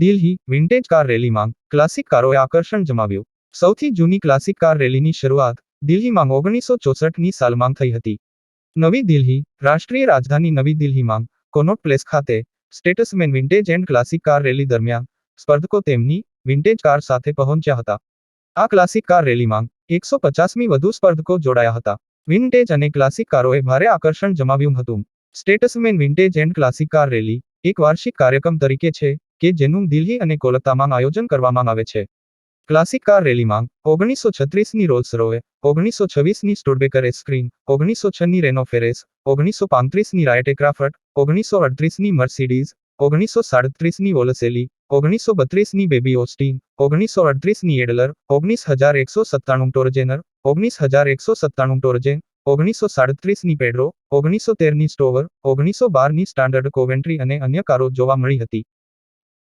Delhi vintage car rally classic કારોએ આકર્ષણ જમાવ્યું. સૌથી જૂની ક્લાસિક કાર રેલીની શરૂઆત દિલ્હીમાં ઓગણીસો ચોસઠની સાલમાં થઈ હતી. નવી દિલ્હી, રાષ્ટ્રીય રાજધાની નવી દિલ્હીમાં કોનોટ પ્લેસ ખાતે Statesman vintage and classic car rally દરમિયાન સ્પર્ધકો તેમની વિન્ટેજ કાર સાથે પહોંચ્યા હતા. આ ક્લાસિક કાર રેલીમાં એકસો પચાસમી વધુ સ્પર્ધકો જોડાયા હતા. વિન્ટેજ અને ક્લાસિક કારોએ ભારે આકર્ષણ જમાવ્યું હતું. Statesman vintage and classic car rally એક વાર્ષિક કાર્યક્રમ તરીકે છે. કે જેનું દિલ્હી અને કોલકાતામાં આયોજન કરવામાં આવે છે. ક્લાસિક કાર રેલીમાં ઓગણીસો છત્રીસની રોલ્સ રોય ઓગણીસો છવ્વીસની સ્ટોડબેકર સ્ક્રીન ઓગણીસો છની રેનો ફેરેસ, ઓગણીસો પાંત્રીસની રાયટે ક્રાફર્ટ ઓગણીસો અડત્રીસની મર્સિડીઝ, ઓગણીસો સાડત્રીસની ઓલસેલી ઓગણીસો બત્રીસની બેબી ઓસ્ટીન, ઓગણીસો અડત્રીસની એડલર, ઓગણીસ હજાર એકસો સત્તાણું ટોરજેનર, ઓગણીસ હજાર એકસો સત્તાણું ટોરજેન, ઓગણીસો સાડત્રીસની પેડ્રો, ઓગણીસો તેરની સ્ટોવર, ઓગણીસો બારની સ્ટાન્ડર્ડ કોવેન્ટ્રી અને અન્ય કારો જોવા મળી હતી.